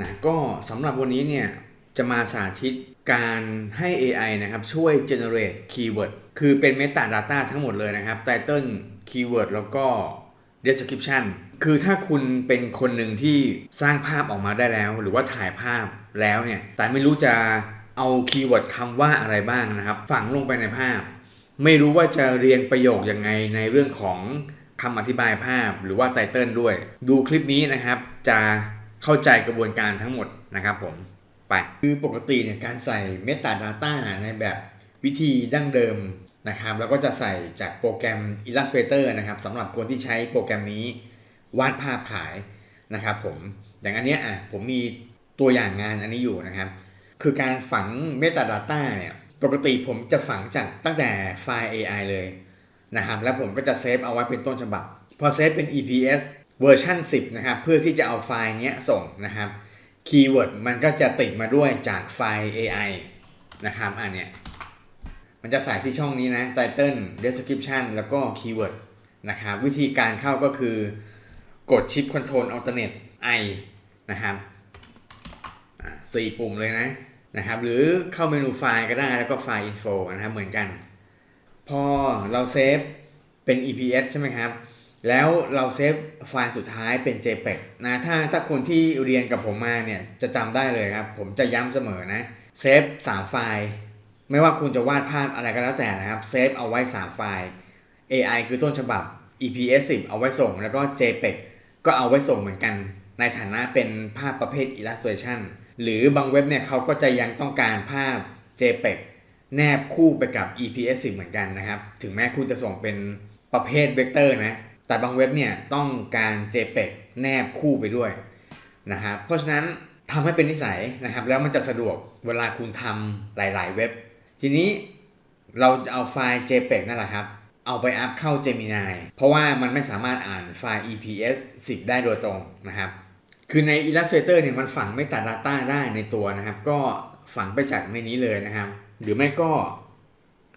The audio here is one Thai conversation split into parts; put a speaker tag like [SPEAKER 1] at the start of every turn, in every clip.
[SPEAKER 1] นะก็สำหรับวันนี้เนี่ยจะมาสาธิตการให้ AI นะครับช่วย generate keyword คือเป็น meta data ทั้งหมดเลยนะครับ title keyword แล้วก็ description คือถ้าคุณเป็นคนหนึ่งที่สร้างภาพออกมาได้แล้ว หรือว่าถ่ายภาพแล้วเนี่ย แต่ไม่รู้จะเอาคีย์เวิร์ดคำว่าอะไรบ้างนะครับ ฝังลงไปในภาพ ไม่รู้ว่าจะเรียงประโยคยังไงในเรื่องของคำอธิบายภาพ หรือว่าไตเติลด้วย ดูคลิปนี้นะครับจะ เข้าใจกระบวนการทั้งหมดนะครับผมไปคือปกติเนี่ยการใส่ Meta Data ในแบบวิธีดั้งเดิมนะครับแล้วก็จะใส่จากโปรแกรม Illustrator นะครับสำหรับคนที่ใช้โปรแกรมนี้วาดภาพขายนะครับผมอย่างอันเนี้ยอะผมมีตัวอย่างงานอันนี้อยู่นะครับ คือการฝัง Meta Data เนี่ยปกติผมจะฝังจากตั้งแต่ไฟล์ AI เลยนะครับแล้วผมก็จะเซฟเอาไว้เป็นต้นฉบับ พอเซฟเป็น EPS เวอร์ชัน10 นะครับ เพื่อที่จะเอาไฟล์เนี้ยส่งนะครับคีย์เวิร์ดมันก็จะติดมาด้วยจากไฟล์ AI นะครับอันเนี้ยมันจะใส่ที่ช่องนี้นะ Title Description แล้วก็ Keyword นะครับวิธีการเข้าก็คือกด Shift Control Alternate I นะครับอะสี่ปุ่มเลยนะนะครับ หรือเข้าเมนูไฟล์ก็ได้แล้วก็ไฟล์ Info นะครับเหมือนกัน พอเราเซฟเป็น EPS ใช่ไหมครับ แล้วเราเซฟไฟล์สุดท้ายเป็น JPEG นะถ้าถ้าคนที่เรียนกับผมมาเนี่ยจะจำได้เลยครับ ผมจะย้ำเสมอนะเซฟ3ไฟล์ ไม่ว่าคุณจะวาดภาพอะไรก็แล้วแต่นะครับเซฟเอาไว้ 3 ไฟล์ AI คือต้นฉบับ EPS 10เอาไว้ส่ง แล้วก็ JPEG ก็เอาไว้ส่งเหมือนกัน ในฐานะเป็นภาพประเภท illustration หรือบางเว็บเนี่ยเขาก็จะยังต้องการภาพ JPEG แนบคู่ไปกับ EPS 10เหมือนกันนะครับ ถึงแม้คุณจะส่งเป็นประเภทเวกเตอร์นะ แต่บางเว็บเนี่ยต้องการ JPEG แนบคู่ไปด้วยนะครับเพราะฉะนั้นทำให้เป็นนิสัยนะครับแล้วมันจะสะดวกเวลาคุณทำหลาย ๆ เว็บ ทีนี้เราจะเอาไฟล์ JPEG นั่นแหละครับ เอาไปอัพเข้า Gemini เพราะว่ามันไม่สามารถอ่านไฟล์ EPS 10 ได้โดยตรงนะครับ คือใน Illustrator เนี่ยมันฝังไม่ตัด Data ได้ในตัวนะครับ ก็ฝังไปจากในนี้เลยนะครับ หรือไม่ก็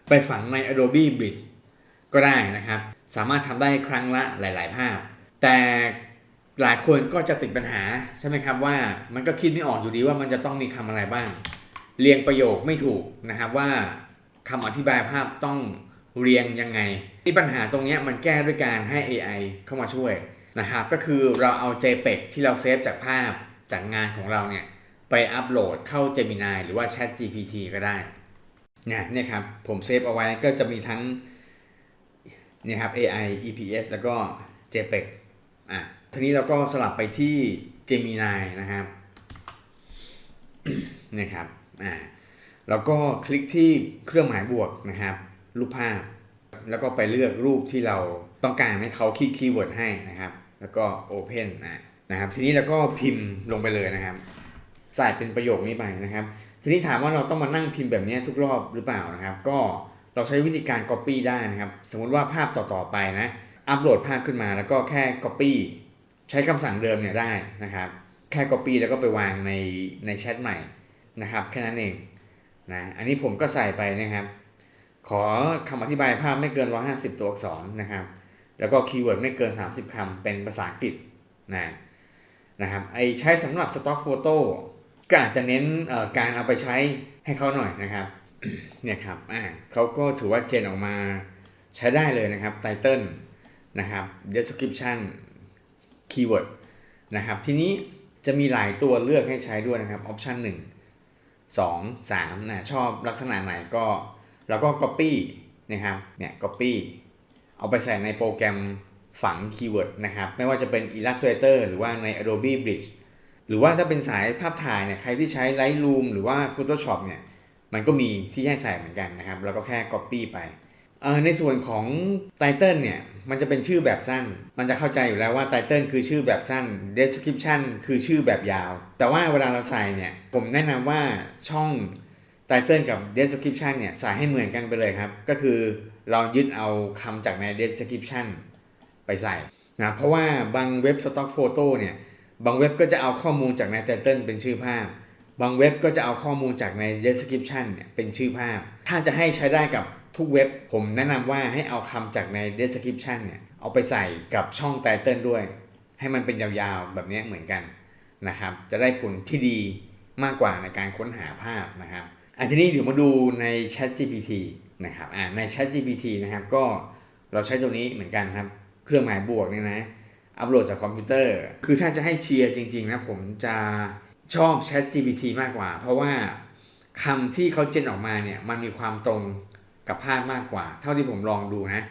[SPEAKER 1] ไปฝังใน Adobe Bridge ก็ได้นะครับ สามารถทำได้ครั้งละหลาย ๆ ภาพ แต่หลายคนก็จะติดปัญหาใช่ไหมครับว่ามันก็คิดไม่ออกอยู่ดีว่ามันจะต้องมีคำอะไรบ้าง เรียงประโยคไม่ถูกนะครับว่าคำอธิบายภาพต้องเรียงยังไงที่ปัญหาตรงนี้มันแก้ด้วยการให้ AI เข้ามาช่วยนะครับก็คือเราเอา JPEG ที่เราเซฟจากภาพจากงานของเราเนี่ยไปอัปโหลดเข้า Gemini หรือว่า Chat GPT ก็ได้เนี่ยเนี่ยครับผมเซฟเอาไว้ก็จะมีทั้ง เนี่ยครับ AI EPS แล้วก็ JPEG อะทีนี้เราก็สลับไปที่ Gemini นะครับนะครับอ่าแล้วก็คลิกที่เครื่องหมายบวกนะครับ รูปภาพ แล้วก็ไปเลือกรูปที่เราต้องการให้เขาคีย์คีย์เวิร์ดให้นะครับ แล้วก็ Open นะนะครับ ทีนี้เราก็พิมพ์ลงไปเลยนะครับใส่เป็นประโยคนี้ไปนะครับ ทีนี้ถามว่าเราต้องมานั่งพิมพ์แบบนี้ทุกรอบหรือเปล่านะครับ ก็ เราใช้วิธีการ Copy ได้นะครับ สมมุติว่าภาพต่อๆไปนะ อัปโหลดภาพขึ้นมาแล้วก็แค่ Copy ใช้คำสั่งเดิมเนี่ยได้นะครับ แค่ Copy แล้วก็ไปวางในในแชทใหม่นะครับแค่นั้นเองนะ อันนี้ผมก็ใส่ไปนะครับ ขอคำอธิบายภาพไม่เกิน 150 ตัวอักษรนะครับ แล้วก็คีย์เวิร์ดไม่เกิน 30คำเป็นภาษาอังกฤษนะนะครับ ไอใช้สำหรับสต็อกโฟโต้ก็อาจจะเน้นการเอาไปใช้ให้เขาหน่อยนะครับ เนี่ยครับอ่าเขาก็ถือว่าเจนออกมาใช้ได้เลยนะครับไตเติลนะครับ description keyword นะครับทีนี้จะมีหลายตัวเลือกให้ใช้ด้วยนะครับ option 1 2 3นะชอบลักษณะไหนก็เราก็ copy นะครับเนี่ย copy เอาไปใส่ในโปรแกรมฝังคีย์เวิร์ดนะครับ ไม่ว่าจะเป็น Illustrator หรือว่าใน Adobe Bridge หรือว่าถ้าเป็นสายภาพถ่ายเนี่ยใครที่ใช้ Lightroom หรือว่า Photoshop เนี่ย มันก็มีที่ให้ใส่เหมือนกันนะครับ แล้วก็แค่ copy ไปในส่วนของ Title เนี่ย มันจะเป็นชื่อแบบสั้น มันจะเข้าใจอยู่แล้วว่า Title คือชื่อแบบสั้น Description คือชื่อแบบยาว แต่ว่าเวลาเราใส่เนี่ย ผมแนะนำว่าช่อง Title กับ Description เนี่ย ใส่ให้เหมือนกันไปเลยครับ ก็คือเรายึดเอาคำจากใน Description ไปใส่นะเพราะว่าบางเว็บ Stock Photo เนี่ย บางเว็บก็จะเอาข้อมูลจากใน Title เป็นชื่อภาพ บางเว็บก็จะเอาข้อมูลจากใน Description เนี่ยเป็นชื่อภาพ ถ้าจะให้ใช้ได้กับทุกเว็บ ผมแนะนำว่าให้เอาคำจากใน description เนี่ยเอาไปใส่กับช่อง title ด้วย ให้มันเป็นยาวๆแบบนี้เหมือนกันนะครับ จะได้ผลที่ดีมากกว่าในการค้นหาภาพนะครับอันนี้เดี๋ยวมาดูใน Chat GPT นะครับอ่าใน Chat GPT นะครับก็เราใช้ตัวนี้เหมือนกันครับ เครื่องหมายบวกเนี่ยนะอัปโหลดจากคอมพิวเตอร์ คือถ้าจะให้เชียร์จริงๆนะผมจะ ชอบ Chat GPT มากกว่า เพราะว่าคำที่เขาเจนออกมาเนี่ยมันมีความตรงกับภาพมากกว่า เท่าที่ผมลองดูนะ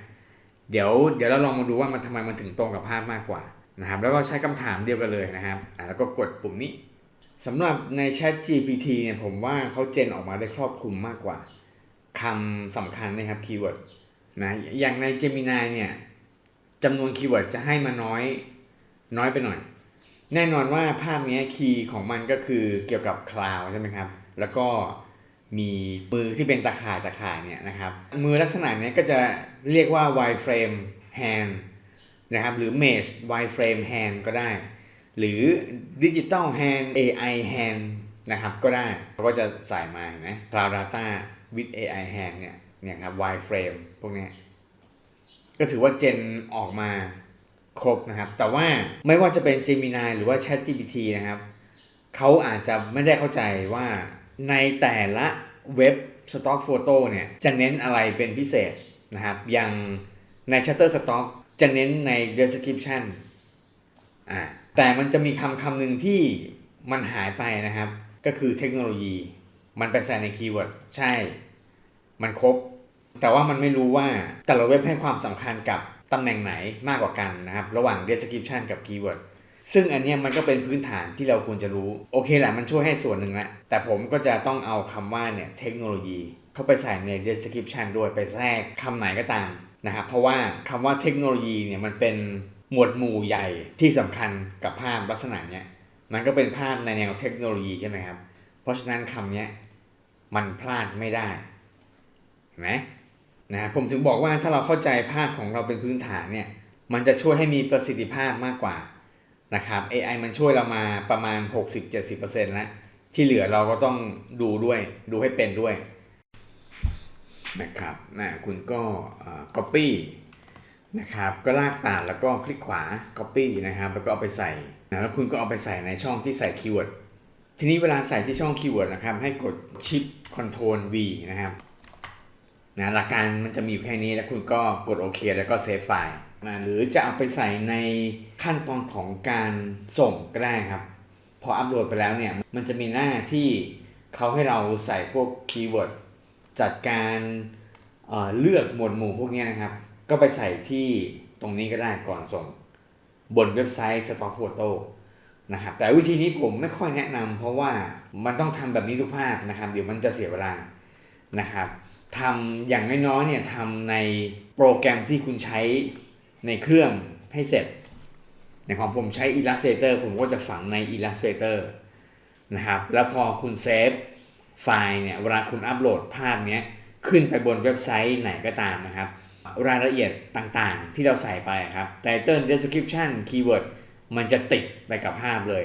[SPEAKER 1] เดี๋ยวเดี๋ยวเราลองมาดูว่ามันทำไมมันถึงตรงกับภาพมากกว่านะครับ แล้วก็ใช้คำถามเดียวกันเลยนะครับแล้วก็กดปุ่มนี้สำหรับใน Chat GPT เนี่ยผมว่าเขาเจนออกมาได้ครอบคลุมมากกว่าคำสำคัญนะครับคีย์เวิร์ดนะอย่างใน Gemini เนี่ยจำนวนคีย์เวิร์ดจะให้มาน้อยน้อยไปหน่อย แน่นอนว่าภาพนี้คีย์ของมันก็คือเกี่ยวกับคลาวใช่ไหมครับ แล้วก็มีมือที่เป็นตาข่ายตาข่ายเนี่ยนะครับ มือลักษณะนี้ก็จะเรียกว่า wireframe hand นะครับหรือ mesh wireframe hand ก็ได้ หรือ digital hand AI hand นะครับก็ได้เขาก็จะใส่มาเห็นไหม cloud data with AI hand เนี่ยเนี่ยครับ wireframe พวกนี้ก็ถือว่าเจนออกมา ครบนะครับ แต่ว่าไม่ว่าจะเป็น Gemini หรือว่า Chat GPT นะครับเขาอาจจะไม่ได้เข้าใจว่าในแต่ละเว็บ Stock Photo เนี่ยจะเน้นอะไรเป็นพิเศษนะครับ อย่างใน Shutterstock จะเน้นใน description อ่าแต่มันจะมีคำคำหนึ่งที่มันหายไปนะครับ ก็คือเทคโนโลยี มันไปใส่ในคีย์เวิร์ดใช่ มันครบ แต่ว่ามันไม่รู้ว่าแต่ละเว็บให้ความสำคัญกับ ตำแหน่งไหนมากกว่ากันนะครับ ระหว่าง description กับ keyword ซึ่งอันนี้มันก็เป็นพื้นฐานที่เราควรจะรู้ โอเคแหละมันช่วยให้ส่วนหนึ่งแหละแต่ผมก็จะต้องเอาคำว่าเนี่ยเทคโนโลยี เข้าไปใส่ใน description ด้วยไปแทรกคำไหนก็ตามนะครับเพราะว่าคำว่าเทคโนโลยีเนี่ยมันเป็นหมวดหมู่ใหญ่ที่สำคัญกับภาพลักษณะเนี้ยมันก็เป็นภาพในแนวเทคโนโลยีใช่ไหมครับ เพราะฉะนั้นคำเนี้ยมันพลาดไม่ได้เห็นไหม นะผมถึงบอกว่าถ้าเราเข้าใจภาพของเราเป็นพื้นฐานเนี่ยมันจะช่วยให้มีประสิทธิภาพมากกว่านะครับ AI มันช่วยเรามาประมาณ 60-70%แล้วที่เหลือเราก็ต้องดูด้วยดูให้เป็นด้วยนะครับนะคุณก็ copy นะครับก็ลากปาดแล้วก็คลิกขวา copy นะครับแล้วก็เอาไปใส่นะแล้วคุณก็เอาไปใส่ในช่องที่ใส่คีย์เวิร์ดทีนี้เวลาใส่ที่ช่องคีย์เวิร์ดนะครับให้กด Shift Control V นะครับ นะหลักการมันจะมีอยู่แค่นี้แล้วคุณก็กดโอเคแล้วก็เซฟไฟล์นะหรือจะเอาไปใส่ในขั้นตอนของการส่งก็ได้ครับ พออัปโหลดไปแล้วเนี่ยมันจะมีหน้าที่เขาให้เราใส่พวกคีย์เวิร์ดจัดการเเลือกหมวดหมู่พวกนี้นะครับ ก็ไปใส่ที่ตรงนี้ก็ได้ก่อนส่ง บนเว็บไซต์ Stock Photo นะครับแต่วิธีนี้ผมไม่ค่อยแนะนำเพราะว่ามันต้องทำแบบนี้ทุกภาพนะครับ เดี๋ยวมันจะเสียเวลานะครับ ทำอย่างน้อยๆเนี่ยทำในโปรแกรมที่คุณใช้ในเครื่องให้เสร็จในของผมใช้ Illustrator ผมก็จะฝังใน Illustrator นะครับ แล้วพอคุณเซฟไฟล์เนี่ย เวลาคุณอัปโหลดภาพเนี้ยขึ้นไปบนเว็บไซต์ไหนก็ตามนะครับ รายละเอียดต่างๆที่เราใส่ไปครับ Title Description Keyword มันจะติดไปกับภาพเลย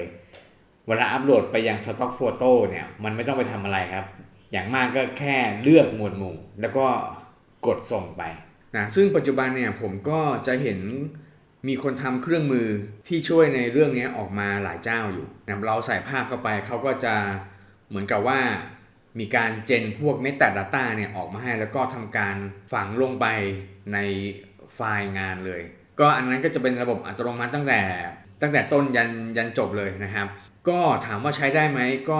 [SPEAKER 1] เวลาอัปโหลดไปยัง Stock Photo เนี่ย มันไม่ต้องไปทำอะไรครับ อย่างมากก็แค่เลือกหมวดหมู่ แล้วก็กดส่งไปนะซึ่งปัจจุบันเนี่ยผมก็จะเห็นมีคนทำเครื่องมือที่ช่วยในเรื่องนี้ออกมาหลายเจ้าอยู่นะเราใส่ภาพเข้าไปเขาก็จะเหมือนกับว่ามีการเจนพวก Metadata เนี่ยออกมาให้แล้วก็ทำการฝังลงไปในไฟล์งานเลย ก็อันนั้นก็จะเป็นระบบอัตโนมัติตั้งแต่ ตั้งแต่ต้นยันยันจบเลยนะครับ ก็ถามว่าใช้ได้ไหมก็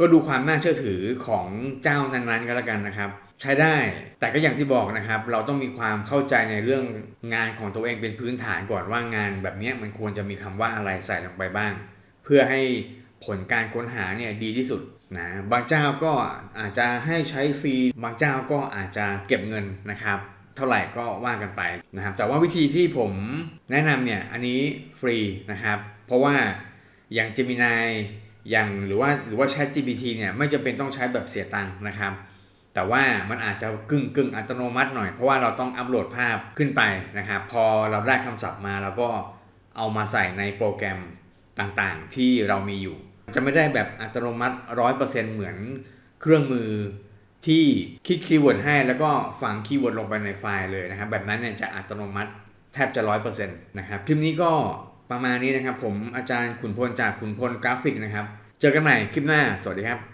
[SPEAKER 1] ก็ดูความน่าเชื่อถือของเจ้านั้นๆก็แล้วกันนะครับ ใช้ได้แต่ก็อย่างที่บอกนะครับ เราต้องมีความเข้าใจในเรื่องงานของตัวเองเป็นพื้นฐานก่อนว่างานแบบนี้มันควรจะมีคำว่าอะไรใส่ลงไปบ้าง เพื่อให้ผลการค้นหาเนี่ยดีที่สุดนะบางเจ้าก็อาจจะให้ใช้ฟรีบางเจ้าก็อาจจะเก็บเงินนะครับ เท่าไหร่ก็ว่ากันไปนะครับแต่ว่าวิธีที่ผมแนะนำเนี่ยอันนี้ฟรีนะครับ เพราะว่าอย่าง Gemini อย่างหรือว่าหรือว่า Chat GPT เนี่ยไม่จำเป็นต้องใช้แบบเสียตังค์นะครับ แต่ว่ามันอาจจะกึ่งกึ่งอัตโนมัติหน่อย เพราะว่าเราต้องอัปโหลดภาพขึ้นไปนะครับ พอเราได้คำศัพท์มาเราก็เอามาใส่ในโปรแกรมต่างๆ ที่เรามีอยู่ จะไม่ได้แบบอัตโนมัติ 100%เหมือนเครื่องมือที่คิดคีย์เวิร์ดให้แล้วก็ฝังคีย์เวิร์ดลงไปในไฟล์เลยนะครับ แบบนั้นเนี่ยจะอัตโนมัติแทบจะ 100%นะครับคลิปนี้ก็ ประมาณนี้นะครับ ผมอาจารย์ขุนพลจากขุนพลกราฟิกนะครับ เจอกันใหม่คลิปหน้า สวัสดีครับ